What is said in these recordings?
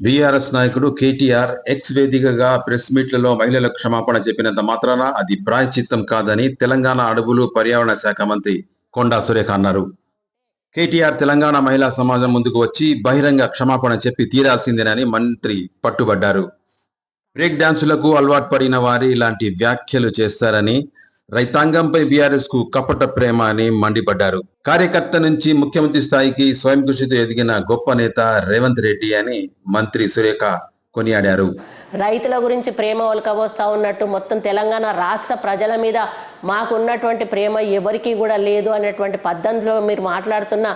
BRS నాయకుడు KTR X వేదికగా press మీట్లలో మహిళలకు క్షమాపణ చెప్పినంత మాత్రాన అది ప్రాయచిత్తం కాదని తెలంగాణ అడవులు పర్యావరణ శాఖ మంత్రి కొండా సురేఖ అన్నారు. కేటీఆర్ తెలంగాణ మహిళా సమాజం ముందుకు వచ్చి బహిరంగ క్షమాపణ చెప్పి తీరాల్సిందేనని మంత్రి పట్టుబడ్డారు. బ్రేక్ డాన్సులకు అలవాటు పడిన వారి ఇలాంటి వ్యాఖ్యలు చేస్తారని రైతాంగంపై బీఆర్ఎస్కు కపట ప్రేమ అని మండిపడ్డారు. కార్యకర్త నుంచి ముఖ్యమంత్రి స్థాయికి స్వయం కృషితో ఎదిగిన గొప్ప నేత రేవంత్ రెడ్డి అని మంత్రి సురేఖ కొనియాడారు. రైతుల గురించి ప్రేమ ఒలకబోస్తా ఉన్నట్టు మొత్తం తెలంగాణ రాష్ట్ర ప్రజల మీద మాకు ఉన్నటువంటి ప్రేమ ఎవరికీ కూడా లేదు అనేటువంటి పద్ధతిలో మీరు మాట్లాడుతున్న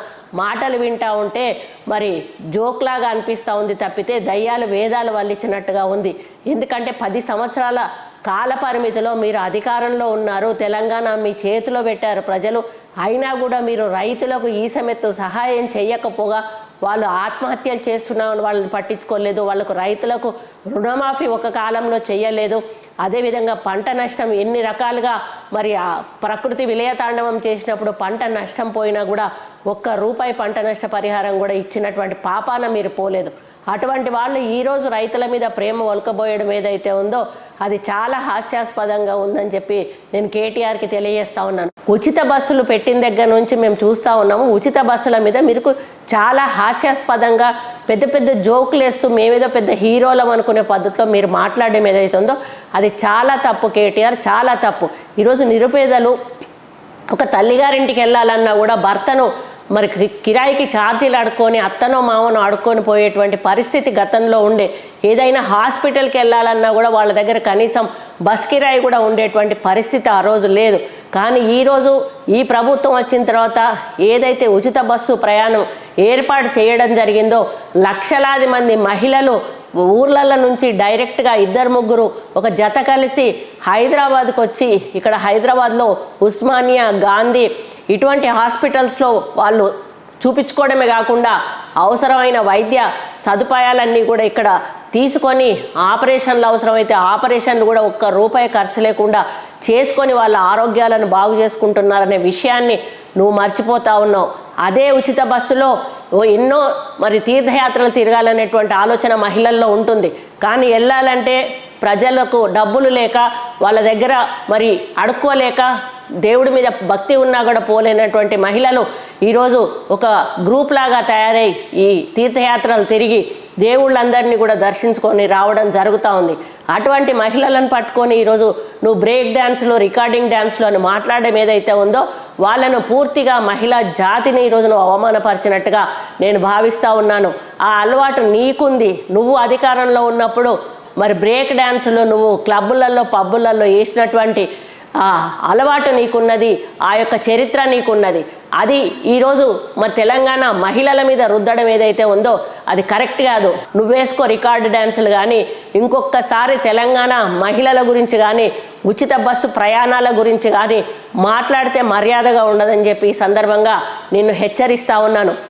మాటలు వింటా ఉంటే మరి జోక్లాగా అనిపిస్తూ ఉంది తప్పితే దయ్యాలు వేదాలు వల్లించినట్టుగా ఉంది. ఎందుకంటే పది సంవత్సరాల కాల పరిమితిలో మీరు అధికారంలో ఉన్నారు తెలంగాణ మీ చేతిలో పెట్టారు ప్రజలు. అయినా కూడా మీరు రైతులకు ఈ సమయత్తు సహాయం చేయకపోగా వాళ్ళు ఆత్మహత్యలు చేస్తున్నామని వాళ్ళని పట్టించుకోలేదు వాళ్ళకు రైతులకు రుణమాఫీ ఒక కాలంలో చేయలేదు. అదేవిధంగా పంట నష్టం ఎన్ని రకాలుగా మరి ఆ ప్రకృతి విలయతాండవం చేసినప్పుడు పంట నష్టం పోయినా కూడా ఒక్క రూపాయి పంట నష్ట పరిహారం కూడా ఇచ్చినటువంటి పాపాన మీరు పోలేదు. అటువంటి వాళ్ళు ఈరోజు రైతుల మీద ప్రేమ ఒలకబోయడం ఏదైతే ఉందో అది చాలా హాస్యాస్పదంగా ఉందని చెప్పి నేను కేటీఆర్కి తెలియజేస్తా ఉన్నాను. ఉచిత బస్సులు పెట్టిన దగ్గర నుంచి మేము చూస్తూ ఉన్నాము. ఉచిత బస్సుల మీద మీరు చాలా హాస్యాస్పదంగా పెద్ద పెద్ద జోకులు వేస్తూ మేమేదో పెద్ద హీరోలం అనుకునే పద్ధతిలో మీరు మాట్లాడడం ఏదైతే ఉందో అది చాలా తప్పు కేటీఆర్ చాలా తప్పు. ఈరోజు నిరుపేదలు ఒక తల్లిగారింటికి వెళ్ళాలన్నా కూడా భర్తను మరి కిరాయికి ఛార్జీలు అడుక్కొని అత్తనో మామను అడుక్కొని పోయేటువంటి పరిస్థితి గతంలో ఉండే. ఏదైనా హాస్పిటల్కి వెళ్ళాలన్నా కూడా వాళ్ళ దగ్గర కనీసం బస్ కిరాయి కూడా ఉండేటువంటి పరిస్థితి ఆ రోజు లేదు. కానీ ఈరోజు ఈ ప్రభుత్వం వచ్చిన తర్వాత ఏదైతే ఉచిత బస్సు ప్రయాణం ఏర్పాటు చేయడం జరిగిందో లక్షలాది మంది మహిళలు ఊర్లలో నుంచి డైరెక్ట్గా ఇద్దరు ముగ్గురు ఒక జత కలిసి హైదరాబాద్కు వచ్చి ఇక్కడ హైదరాబాద్లో ఉస్మానియా గాంధీ ఇటువంటి హాస్పిటల్స్లో వాళ్ళు చూపించుకోవడమే కాకుండా అవసరమైన వైద్య సదుపాయాలన్నీ కూడా ఇక్కడ తీసుకొని ఆపరేషన్లు అవసరమైతే ఆపరేషన్లు కూడా ఒక్క రూపాయి ఖర్చు లేకుండా చేసుకొని వాళ్ళ ఆరోగ్యాలను బాగు చేసుకుంటున్నారనే విషయాన్ని నువ్వు మర్చిపోతా ఉన్నావు. అదే ఉచిత బస్సులో ఎన్నో మరి తీర్థయాత్రలు తిరగాలనేటువంటి ఆలోచన మహిళల్లో ఉంటుంది. కానీ వెళ్ళాలంటే ప్రజలకు డబ్బులు లేక వాళ్ళ దగ్గర మరి అడుక్కోలేక దేవుడి మీద భక్తి ఉన్నా కూడా పోలేనటువంటి మహిళలు ఈరోజు ఒక గ్రూప్ లాగా తయారై ఈ తీర్థయాత్రలు తిరిగి దేవుళ్ళందరినీ కూడా దర్శించుకొని రావడం జరుగుతూ ఉంది. అటువంటి మహిళలను పట్టుకొని ఈరోజు నువ్వు బ్రేక్ డ్యాన్స్లో రికార్డింగ్ డ్యాన్స్లో అని మాట్లాడడం ఏదైతే ఉందో వాళ్ళను పూర్తిగా మహిళా జాతిని ఈరోజు నువ్వు అవమానపరిచినట్టుగా నేను భావిస్తూ ఉన్నాను. ఆ అలవాటు నీకుంది. నువ్వు అధికారంలో ఉన్నప్పుడు మరి బ్రేక్ డ్యాన్సులు నువ్వు క్లబ్బులలో పబ్బులలో వేసినటువంటి ఆ అలవాటు నీకున్నది ఆ యొక్క చరిత్ర నీకున్నది. అది ఈరోజు మరి తెలంగాణ మహిళల మీద రుద్దడం ఏదైతే ఉందో అది కరెక్ట్ కాదు. నువ్వేసుకో రికార్డు డ్యాన్సులు కానీ ఇంకొకసారి తెలంగాణ మహిళల గురించి కానీ ఉచిత బస్సు ప్రయాణాల గురించి కానీ మాట్లాడితే మర్యాదగా ఉండదని చెప్పి ఈ సందర్భంగా నిన్ను హెచ్చరిస్తా ఉన్నాను.